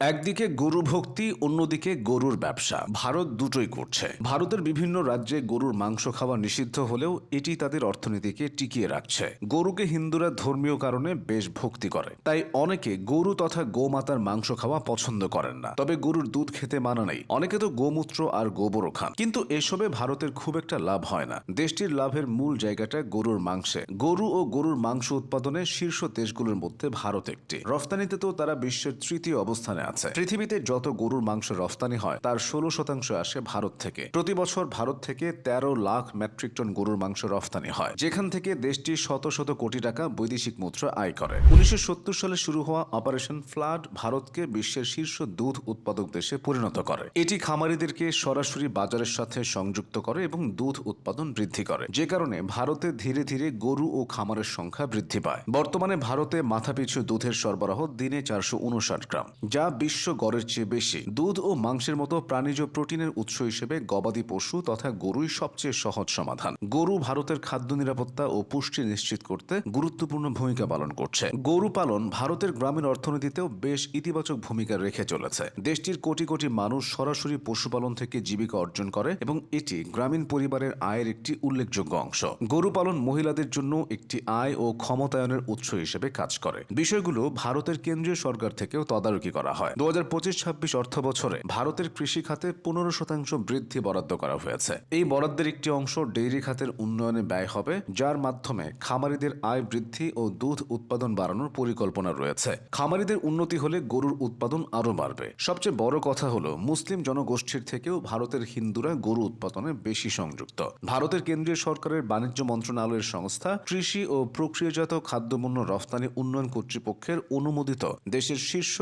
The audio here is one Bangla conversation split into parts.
একদিকে গরু ভক্তি, অন্যদিকে গরুর ব্যবসা। ভারত দুটোই করছে। ভারতের বিভিন্ন রাজ্যে গরুর মাংস খাওয়া নিষিদ্ধ হলেও এটি তাদের অর্থনীতিকে টিকিয়ে রাখছে। গরুকে হিন্দুরা ধর্মীয় কারণে বেশ ভক্তি করে। তাই অনেকে গরু তথা গোমাতার মাংস খাওয়া পছন্দ করেন না। তবে গরুর দুধ খেতে মানা নেই। অনেকে তো গোমূত্র আর গোবরও খান। কিন্তু এসবে ভারতের খুব একটা লাভ হয় না। দেশটির লাভের মূল জায়গাটা গরুর মাংসে। গরু ও গরুর মাংস উৎপাদনে শীর্ষ দেশগুলোর মধ্যে ভারত একটি। রফতানিতে তো তারা বিশ্বের তৃতীয় অবস্থানে আছে। পৃথিবীতে যত গরুর মাংস রফতানি হয়, তার ষোলো শতাংশ আসে ভারত থেকে। প্রতি বছর ভারত থেকে তেরো লাখ মেট্রিক টন গরুর মাংস রফতানি হয়, যেখান থেকে দেশটি শত শত কোটি টাকা বৈদেশিক মুদ্রা আয় করে। উনিশশো সালে শুরু হওয়া অপারেশন ফ্লাড ভারতকে বিশ্বের শীর্ষ দুধ উৎপাদক দেশে পরিণত করে। এটি খামারিদেরকে সরাসরি বাজারের সাথে সংযুক্ত করে এবং দুধ উৎপাদন বৃদ্ধি করে, যে কারণে ভারতে ধীরে ধীরে গরু ও খামারের সংখ্যা বৃদ্ধি পায়। বর্তমানে ভারতে মাথাপিছু দুধের সরবরাহ দিনে চারশো উনষাট গ্রাম, যা বিশ্ব গড়ের চেয়ে বেশি। দুধ ও মাংসের মতো প্রাণীজ প্রোটিনের উৎস হিসেবে গবাদি পশু তথা গরুই সবচেয়ে সহজ সমাধান। গরু ভারতের খাদ্য নিরাপত্তা ও পুষ্টি নিশ্চিত করতে গুরুত্বপূর্ণ ভূমিকা পালন করছে। গরু পালন ভারতের গ্রামীণ অর্থনীতিতেও বেশ ইতিবাচক ভূমিকা রেখে চলেছে। দেশটির কোটি কোটি মানুষ সরাসরি পশুপালন থেকে জীবিকা অর্জন করে এবং এটি গ্রামীণ পরিবারের আয়ের একটি উল্লেখযোগ্য অংশ। গরু পালন মহিলাদের জন্য একটি আয় ও ক্ষমতায়নের উৎস হিসেবে কাজ করে। বিষয়গুলো ভারতের কেন্দ্রীয় সরকার থেকেও তদারকি করা হয়। দু হাজার পঁচিশ ছাব্বিশ অর্থ বছরে ভারতের কৃষি খাতে পনেরো শতাংশ বৃদ্ধি বরাদ্দ করা হয়েছে। এই বরাদ্দের একটি অংশ ডেইরি খাতের উন্নয়নে ব্যয় হবে, যার মাধ্যমে খামারিদের আয় বৃদ্ধি ও দুধ উৎপাদন বাড়ানোর পরিকল্পনা রয়েছে। খামারিদের উন্নতি হলে গরুর উৎপাদন আরও বাড়বে। সবচেয়ে বড় কথা হলো, মুসলিম জনগোষ্ঠীর থেকেও ভারতের হিন্দুরা গরু উৎপাদনে বেশি সংযুক্ত। ভারতের কেন্দ্রীয় সরকারের বাণিজ্য মন্ত্রণালয়ের সংস্থা কৃষি ও প্রক্রিয়াজাত খাদ্যপণ্য রফতানি উন্নয়ন কর্তৃপক্ষের অনুমোদিত দেশের শীর্ষ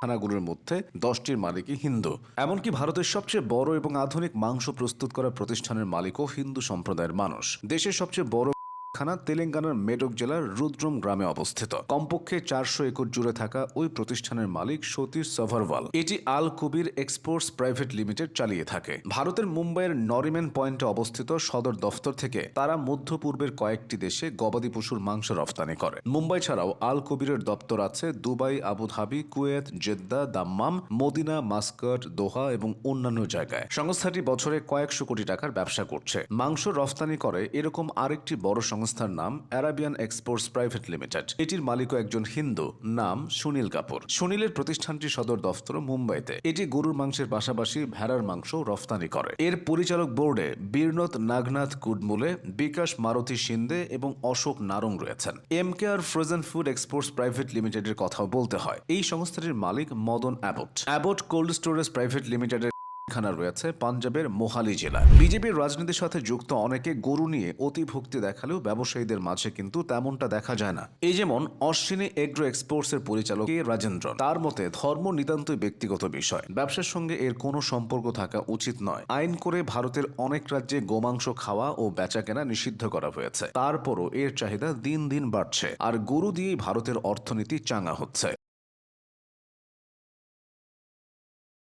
কারখানাগুলোর মধ্যে দশটির মালিকই হিন্দু। এমনকি ভারতের সবচেয়ে বড় এবং আধুনিক মাংস প্রস্তুত করা প্রতিষ্ঠানের মালিকও হিন্দু সম্প্রদায়ের মানুষ। দেশের সবচেয়ে বড় কারখানা তেলেঙ্গানার মেডক জেলার রুদ্রম গ্রামে অবস্থিত। কমপক্ষে চারশো একর জুড়ে থাকা ওই প্রতিষ্ঠানের মালিক সতীশ সভারওয়াল। এটি Al Kabir exports private limited চালিয়ে থাকে। ভারতের মুম্বাইয়ের নরিমেন পয়েন্টে অবস্থিত সদর দফতর থেকে তারা মধ্যপূর্বের কয়েকটি দেশে গবাদি পশুর মাংস রফতানি করে। মুম্বাই ছাড়াও আল কবিরের দপ্তর আছে Dubai, Abu Dhabi, Kuwait, Jeddah, Dammam, Medina, Muscat, Doha এবং অন্যান্য জায়গায়। সংস্থাটি বছরে কয়েকশো কোটি টাকার ব্যবসা করছে। মাংস রফতানি করে এরকম আরেকটি বড় সংস্থার নাম অ্যারাবিয়ান এক্সপোর্টস প্রাইভেট লিমিটেড। এটির মালিকও একজন হিন্দু, নাম সুনীল কাপুর। সুনীলের প্রতিষ্ঠানটির সদর দফতর মুম্বাইতে। এটি গরুর মাংসের পাশাপাশি ভেড়ার মাংস রফতানি করে। এর পরিচালক বোর্ডে বীরনথ নাগনাথ কুডমুলে বিকাশ মারুতি সিন্দে এবং অশোক নারং রয়েছেন। M K R frozen food exports private লিমিটেডের কথাও বলতে হয়। এই সংস্থাটির মালিক Madan Abbott. Abbott cold storage private লিমিটেডের কারখানা রয়েছে পাঞ্জাবের মোহালি জেলায় বিজেপির রাজনীতির সাথে যুক্ত অনেকে গরু নিয়ে অতি ভক্তি দেখালেও ব্যবসায়ীদের মাঝে কিন্তু তেমনটা দেখা যায় না। এই যেমন অশ্বিনী এগ্রো এক্সপোর্টস এর পরিচালক কে তার মতে ধর্ম নিতান্তই ব্যক্তিগত বিষয়। ব্যবসার সঙ্গে এর কোনো সম্পর্ক থাকা উচিত নয়। আইন করে ভারতের অনেক রাজ্যে গোমাংস খাওয়া ও বেচা কেনা নিষিদ্ধ করা হয়েছে। তারপরও এর চাহিদা দিন দিন বাড়ছে। আর গরু দিয়েই ভারতের অর্থনীতি চাঙ্গা হচ্ছে।